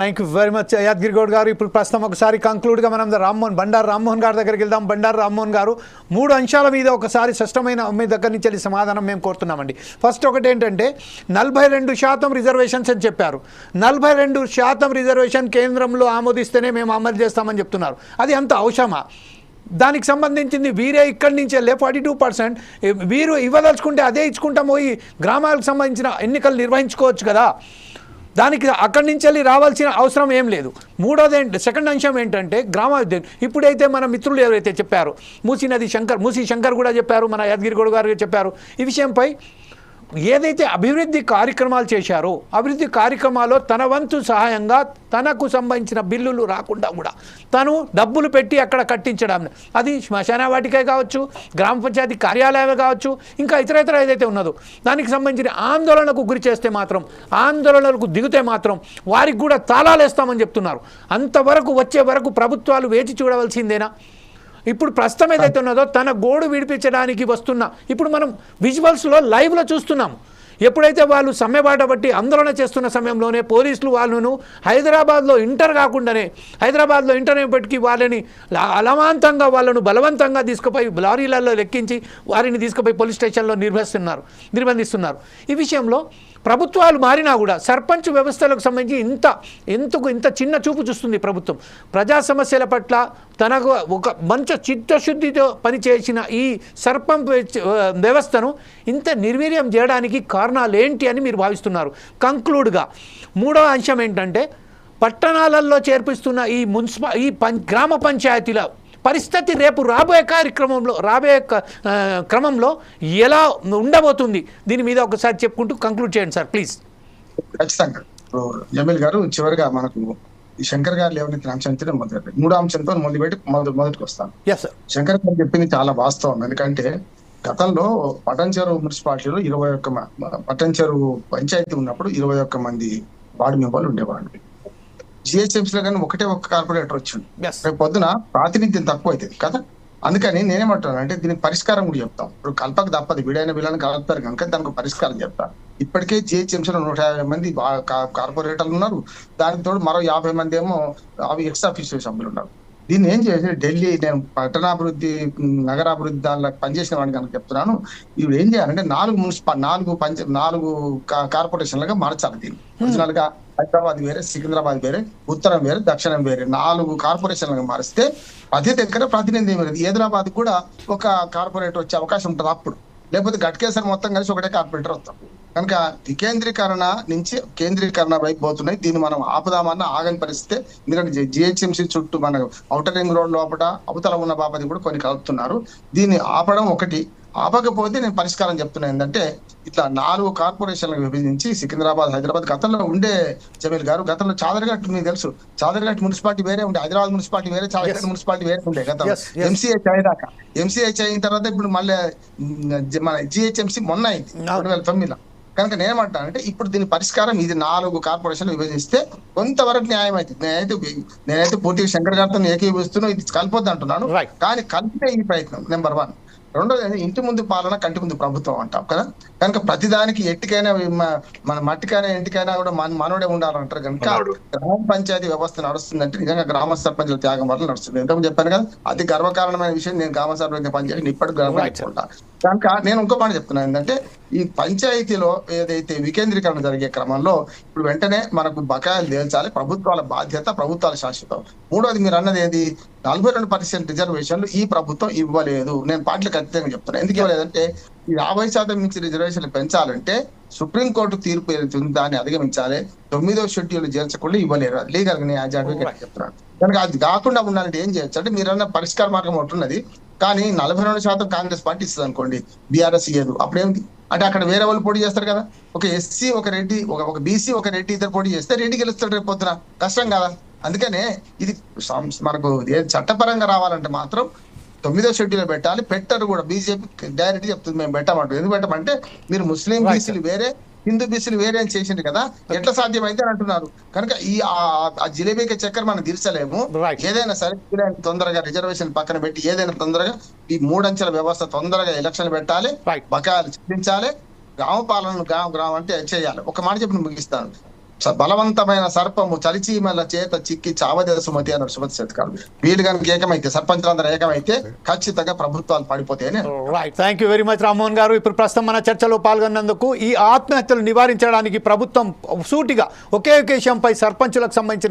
Thank you very much Yadagiri Goud గారు ఇప్పుడు ప్రస్తుతం ఒకసారి కంక్లూడ్గా మనం రామ్మోహన్ బండారు రామ్మోహన్ గారి దగ్గరికి వెళ్దాం. బండారు రామ్మోహన్ గారు మూడు అంశాల మీద ఒకసారి స్పష్టమైన మీ దగ్గర నుంచి వెళ్ళి సమాధానం మేము కోరుతున్నామండి. ఫస్ట్ ఒకటి ఏంటంటే నలభై రెండు శాతం రిజర్వేషన్స్ అని చెప్పారు. నలభై రెండు శాతం రిజర్వేషన్ కేంద్రంలో ఆమోదిస్తేనే మేము అమలు చేస్తామని చెప్తున్నారు. అది అంత అవసరమా? దానికి సంబంధించింది వీరే ఇక్కడి నుంచి వెళ్ళే ఫార్టీ టూ పర్సెంట్ వీరు ఇవ్వదలుచుకుంటే అదే ఇచ్చుకుంటాము పోయి గ్రామాలకు సంబంధించిన ఎన్నికలు నిర్వహించుకోవచ్చు కదా? దానికి అక్కడి నుంచి వెళ్ళి రావాల్సిన అవసరం ఏం లేదు. మూడోది ఏంటి సెకండ్ అంశం ఏంటంటే గ్రామ ఇప్పుడైతే మన మిత్రులు ఎవరైతే చెప్పారు మూసీ నది శంకర్ మూసీ శంకర్ కూడా చెప్పారు మన యాదగిరిగౌడ్ గారు చెప్పారు. ఈ విషయంపై ఏదైతే అభివృద్ధి కార్యక్రమాలు చేశారో అభివృద్ధి కార్యక్రమాల్లో తన వంతు సహాయంగా తనకు సంబంధించిన బిల్లులు రాకుండా కూడా తను డబ్బులు పెట్టి అక్కడ కట్టించడం. అది శ్మశాన వాటికే కావచ్చు గ్రామ పంచాయతీ కార్యాలయమే కావచ్చు ఇంకా ఇతర ఇతర ఏదైతే ఉన్నదో దానికి సంబంధించిన ఆందోళనకు గురి చేస్తే మాత్రం ఆందోళనలకు దిగితే మాత్రం వారికి కూడా తాళాలు వేస్తామని చెప్తున్నారు. అంతవరకు వచ్చే వరకు ప్రభుత్వాలు వేచి చూడవలసిందేనా? ఇప్పుడు ప్రస్తుతం ఏదైతే ఉన్నదో తన గోడు విడిపించడానికి వస్తున్న ఇప్పుడు మనం విజువల్స్లో లైవ్లో చూస్తున్నాం ఎప్పుడైతే వాళ్ళు సమ్మెబాట బట్టి ఆందోళన చేస్తున్న సమయంలోనే పోలీసులు వాళ్ళను హైదరాబాద్లో ఇంటర్ కాకుండానే హైదరాబాద్లో ఇంటర్ అయినప్పటికీ వాళ్ళని అలవాంతంగా వాళ్ళను బలవంతంగా తీసుకుపోయి లారీలలో లెక్కించి వారిని తీసుకుపోయి పోలీస్ స్టేషన్లో నిర్వహిస్తున్నారు నిర్బంధిస్తున్నారు. ఈ విషయంలో ప్రభుత్వాలు మారినా కూడా సర్పంచ్ వ్యవస్థలకు సంబంధించి ఇంత ఎందుకు ఇంత చిన్న చూపు చూస్తుంది ప్రభుత్వం? ప్రజా సమస్యల పట్ల తనకు ఒక మంచి చిత్తశుద్ధితో పనిచేసిన ఈ సర్పంచ్ వ్యవస్థను ఇంత నిర్వీర్యం చేయడానికి కారణాలు ఏంటి అని మీరు భావిస్తున్నారు. కంక్లూడ్గా మూడవ అంశం ఏంటంటే పట్టణాలలో చేర్పిస్తున్న ఈ మున్సిపల్ ఈ పం గ్రామ పంచాయతీల పరిస్థితి రేపు రాబోయే కార్యక్రమంలో రాబోయే క్రమంలో ఎలా ఉండబోతుంది? దీని మీద ఒకసారి చెప్పుకుంటూ కంక్లూడ్ చేయండి సార్ ప్లీజ్ ఖచ్చితంగా. ఇప్పుడు జమీల్ గారు చివరిగా మనకు ఈ శంకర్ గారు లేవనెత్తిన అంశంతో మొదలు మూడో అంశంతో మొదలుపెట్టి మొదటి మొదటికి వస్తాను. శంకర్ గారు చెప్పింది చాలా వాస్తవం. ఎందుకంటే గతంలో పటంచెరు మున్సిపాలిటీలో ఇరవై ఒక్క పటంచెరు పంచాయతీ ఉన్నప్పుడు ఇరవై ఒక్క మంది వార్డు మెంబర్లు ఉండేవాళ్ళు. జిహెచ్ఎంసీ లో కానీ ఒకటే ఒక్క కార్పొరేటర్ వచ్చింది. రేపు పొద్దున ప్రాతినిధ్యం తక్కువ అవుతుంది కదా? అందుకని నేనేమంటాను అంటే దీనికి పరిష్కారం కూడా చెప్తాం. ఇప్పుడు కల్పక తప్పదు. వీడైన వీళ్ళని కలుపుతారు కనుక దానికి పరిష్కారం చెప్తా. ఇప్పటికే జిహెచ్ఎంసీలో నూట యాభై మంది కార్పొరేటర్లు ఉన్నారు. దానికి తోడు మరో యాభై మంది ఏమో అవి ఎక్స్ ఆఫీసర్ సభ్యులు ఉన్నారు. దీన్ని ఏం చేసి ఢిల్లీ నేను పట్టణాభివృద్ధి నగరాభివృద్ధి దానిలో పనిచేసిన వాడిని కనుక చెప్తున్నాను. ఇవి ఏం చేయాలంటే నాలుగు మున్సిపల్ నాలుగు పంచ నాలుగు కార్పొరేషన్లుగా మార్చాలి దీన్ని. ఒరిజినల్గా హైదరాబాద్ వేరే సికింద్రాబాద్ వేరే ఉత్తరం వేరే దక్షిణం వేరే నాలుగు కార్పొరేషన్లుగా మారిస్తే ప్రతి దగ్గర ప్రతినిధి లేదు హైదరాబాద్ కూడా ఒక కార్పొరేటర్ వచ్చే అవకాశం ఉంటుంది అప్పుడు. లేకపోతే గట్కేసరి మొత్తం కలిసి ఒకటే కార్పొరేటర్ వస్తాం. కనుక వికేంద్రీకరణ నుంచి కేంద్రీకరణ వైపు పోతున్నాయి. దీన్ని మనం ఆపుదామన్న ఆగని పరిస్థితి ఎందుకంటే జిహెచ్ఎంసీ చుట్టూ మన ఔటర్ రింగ్ రోడ్ లోపల అవతల ఉన్న బాపతి కూడా కొన్ని కలుపుతున్నారు. దీన్ని ఆపడం ఒకటి. ఆపకపోతే నేను పరిష్కారం చెప్తున్నా ఏంటంటే ఇట్లా నాలుగు కార్పొరేషన్లకు విభజించి సికింద్రాబాద్ హైదరాబాద్ గతంలో ఉండే జమీల్ గారు గతంలో చాదరగట్ మీకు తెలుసు. చాదరగట్ మున్సిపాలిటీ వేరే ఉండే హైదరాబాద్ మున్సిపాలిటీ వేరే చాదరగట్. మున్సిపాలిటీ వేరే ఉండే గతంలో. ఎంసీహెచ్ అయ్యేదాకా ఎంసీహెచ్ అయిన తర్వాత ఇప్పుడు మళ్ళీ మన జిహెచ్ఎంసీ మొన్న అయింది. రెండు వేల తొమ్మిదిలో. కనుక నేనేమంటానంటే ఇప్పుడు దీని పరిష్కారం ఇది నాలుగు కార్పొరేషన్లు విభజిస్తే కొంతవరకు న్యాయం అవుతుంది నేనైతే నేనైతే పూర్తిగా శంకర్ గారితో ఏకీభవిస్తున్నాను ఇది కలిపొద్దు అంటున్నాను. కానీ కలిపితే ఈ ప్రయత్నం నెంబర్ వన్ రెండోది ఇంటి ముందు పాలన కంటి ముందు ప్రభుత్వం అంటాం కదా. కనుక ప్రతిదానికి ఎట్టికైనా మన మట్టికైనా ఇంటికైనా కూడా మన మనోడే ఉండాలంటారు కనుక గ్రామ పంచాయతీ వ్యవస్థ నడుస్తుందంటే నిజంగా గ్రామ సర్పంచుల త్యాగం వల్ల నడుస్తుంది. ఎంతకు చెప్పాను కదా అతి గర్వకారణమైన విషయం నేను గ్రామ సర్పంచ్ పనిచేసి ఇప్పటికి. గర్వపడుతుంటా కనుక నేను ఇంకో మాట చెప్తున్నాను ఏంటంటే ఈ పంచాయతీలో ఏదైతే వికేంద్రీకరణ జరిగే క్రమంలో ఇప్పుడు వెంటనే మనకు బకాయిలు తేల్చాలి ప్రభుత్వాల బాధ్యత ప్రభుత్వాల శాశ్వతం. మూడోది మీరు అన్నది ఏది? నలభై రెండు పర్సెంట్ రిజర్వేషన్లు ఈ ప్రభుత్వం ఇవ్వలేదు. నేను పార్టీలు ఖచ్చితంగా చెప్తాను ఎందుకు ఇవ్వలేదంటే ఈ యాభై శాతం మించి రిజర్వేషన్లు పెంచాలంటే సుప్రీంకోర్టు తీర్పు ఏదైతే దాన్ని అధిగమించాలి. తొమ్మిదో షెడ్యూల్ చేర్చకుండా ఇవ్వలేరు. లీగల్గా యాజ్ అడ్వకేట్ చెప్తున్నాను. కనుక అది కాకుండా ఉండాలంటే ఏం చేయొచ్చు? అంటే మీరన్న పరిష్కార మార్గం ఒకటి ఉన్నది కానీ నలభై రెండు శాతం కాంగ్రెస్ పార్టీ ఇస్తుంది అనుకోండి బీఆర్ఎస్ ఇయ్యదు అప్పుడేంటి అంటే అక్కడ వేరే వాళ్ళు పోటీ చేస్తారు కదా. ఒక ఎస్సీ ఒక రెడ్డి ఒక ఒక బీసీ ఒక రెడ్డి ఇద్దరు పోటీ చేస్తే రెడ్డి గెలుస్తాడు రేపు పొద్దున. కష్టం కదా. అందుకనే ఇది మనకు ఏ చట్టపరంగా రావాలంటే మాత్రం తొమ్మిదో షెడ్యూల్ పెట్టాలి. పెట్టరు కూడా. బీజేపీ డైరెక్ట్ చెప్తుంది మేము పెట్టమంటాం. ఎందుకు పెట్టమంటే మీరు ముస్లిం బీసీలు వేరే హిందూ బీసీలు వేరే చేసిండు కదా? ఎట్లా సాధ్యమైతే అని అంటున్నారు. కనుక ఈ ఆ- జిలేబీకి చక్కెర మనం తీర్చలేము. ఏదైనా సరే తొందరగా రిజర్వేషన్ పక్కన పెట్టి ఏదైనా తొందరగా ఈ మూడంచెల వ్యవస్థ తొందరగా ఎలక్షన్ పెట్టాలి. బకాయిలు చెల్లించాలి. గ్రామ పాలన గ్రామ గ్రామం అంటే చేయాలి. ఒక మాట చెప్పి ముగిస్తాను. బలవంతమైన సర్పము చలిచీమల చేత చిక్కి చావదేశమతి అన్నాడు సుమతి శతకాలు. వీళ్ళు కనుక ఏకమైతే సర్పంచులందరూ ఏకమైతే ఖచ్చితంగా ప్రభుత్వాలు పడిపోతాయని right thank you very much Rammohan గారు. ఇప్పుడు ప్రస్తుతం మన చర్చలో పాల్గొన్నందుకు ఈ ఆత్మహత్యలు నివారించడానికి ప్రభుత్వం సూటిగా ఒకే ఒకే విషయంపై సర్పంచులకు సంబంధించిన